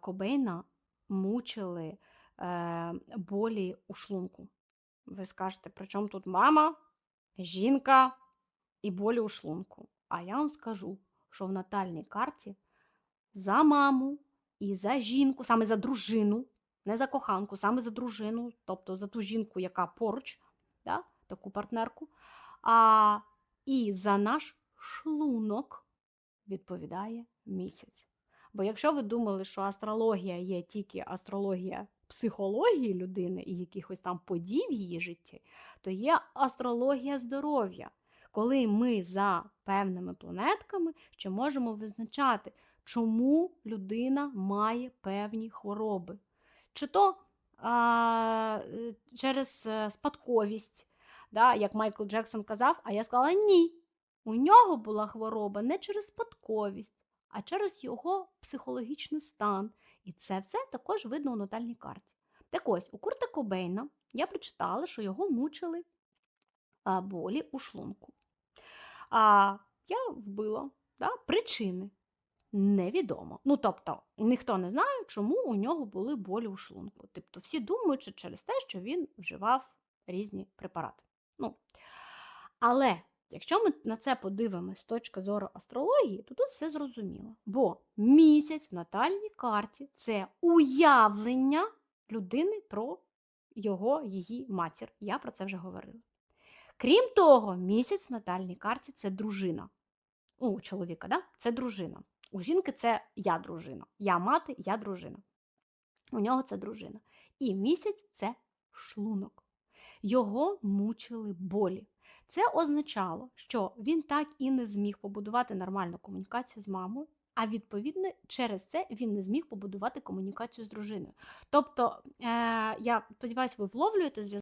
Кобейна мучили е, болі у шлунку. Ви скажете, при чому тут мама, жінка і болі у шлунку? А я вам скажу, що в натальній карті за маму і за жінку, саме за дружину, не за коханку, саме за дружину, тобто за ту жінку, яка поруч, да, таку партнерку, а, і за наш шлунок відповідає місяць. Бо якщо ви думали, що астрологія є тільки астрологія психології людини і якихось там подій в її житті, то є астрологія здоров'я, коли ми за певними планетками ще можемо визначати, чому людина має певні хвороби. Чи то а, е, через е, спадковість, да, як Майкл Джексон казав, а я сказала ні. У нього була хвороба не через спадковість, а через його психологічний стан. І це все також видно у натальній карті. Так ось, у Курта Кобейна я прочитала, що його мучили болі у шлунку. А я вбила да, причини. Невідомо. Ну, тобто, ніхто не знає, чому у нього були болі у шлунку. Тобто, всі думають, що через те, що він вживав різні препарати. Ну, але якщо ми на це подивимось з точки зору астрології, то тут все зрозуміло. Бо місяць в натальній карті це уявлення людини про його, її матір. Я про це вже говорила. Крім того, місяць в натальній карті це дружина. У чоловіка, да? це дружина. У жінки це я дружина. Я мати, я дружина. У нього це дружина. І місяць це шлунок. Його мучили болі. Це означало, що він так і не зміг побудувати нормальну комунікацію з мамою, а відповідно через це він не зміг побудувати комунікацію з дружиною. Тобто, е, я сподіваюся, ви вловлюєте зв'язок.